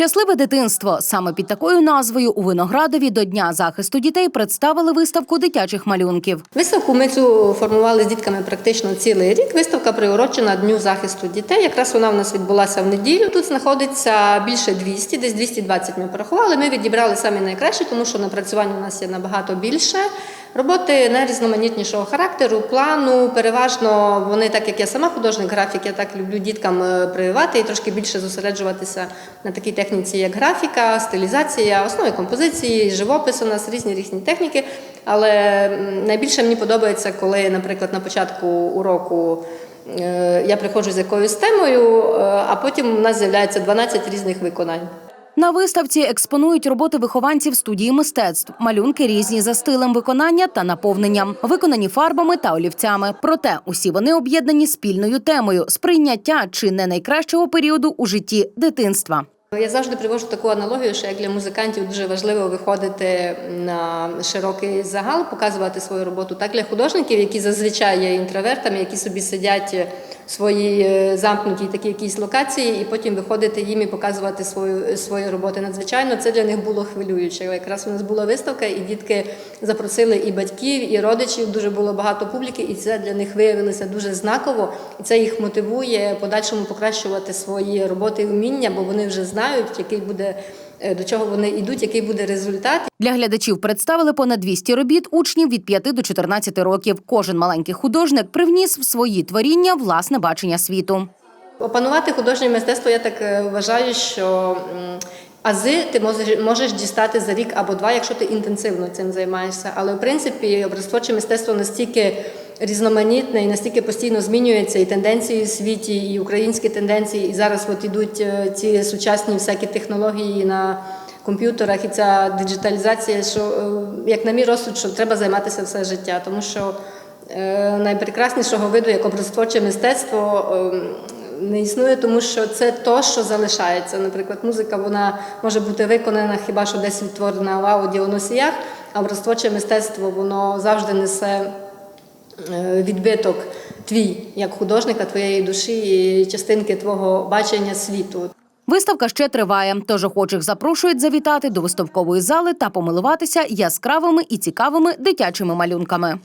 Щасливе дитинство саме під такою назвою у Виноградові до Дня захисту дітей представили виставку дитячих малюнків. Виставку ми цю формували з дітками практично цілий рік. Виставка приурочена Дню захисту дітей. Якраз вона в нас відбулася в неділю. Тут знаходиться більше 200, десь 220 ми порахували. Ми відібрали самі найкращі, тому що напрацювань у нас є набагато більше. Роботи найрізноманітнішого характеру, плану. Переважно вони, так як я сама художник графік, я так люблю діткам е, прививати і трошки більше зосереджуватися на такій техніці, як графіка, стилізація, основи композиції, живопис у нас різні різні техніки. Але найбільше мені подобається, коли, наприклад, на початку уроку. е, Я приходжу з якоюсь темою, е, а потім у нас з'являється 12 різних виконань. На виставці експонують роботи вихованців студії мистецтв. Малюнки різні за стилем виконання та наповненням, виконані фарбами та олівцями. Проте усі вони об'єднані спільною темою сприйняття чи не найкращого періоду у житті дитинства. Я завжди привожу таку аналогію, що як для музикантів дуже важливо виходити на широкий загал, показувати свою роботу, так для художників, які зазвичай є інтровертами, які собі сидять в своїй е, замкнутій такій якійсь локації, і потім виходити їм і показувати свою свої роботи. Надзвичайно це для них було хвилююче. Якраз у нас була виставка, і дітки запросили і батьків, і родичів. Дуже було багато публіки, і це для них виявилося дуже знаково. І це їх мотивує подальшому покращувати свої роботи і вміння, бо вони вже знають, який буде е, до чого вони йдуть, який буде результат. Для глядачів представили понад 200 робіт учнів від 5 до 14 років. Кожен маленький художник привніс в свої творіння власне бачення світу. Опанувати художнє мистецтво, я так е, вважаю, що ази ти можеш, можеш дістати за рік або два, якщо ти інтенсивно цим займаєшся. Але в принципі образотворче мистецтво настільки різноманітне і настільки постійно змінюється і тенденції в світі, і українські тенденції. І зараз от ідуть е, ці сучасні всякі технології на комп'ютерах і ця диджиталізація, що е, як на мій розсуд, що треба займатися все життя, тому що е, найпрекраснішого виду як образотворче мистецтво. е, не існує, тому що це то, що залишається. Наприклад, музика вона може бути виконана хіба що десь відтворена в аудіоносіях, а образотворче мистецтво воно завжди несе відбиток твій як художника, твоєї душі і частинки твого бачення світу. Виставка ще триває, тож охочих запрошують завітати до виставкової зали та помилуватися яскравими і цікавими дитячими малюнками.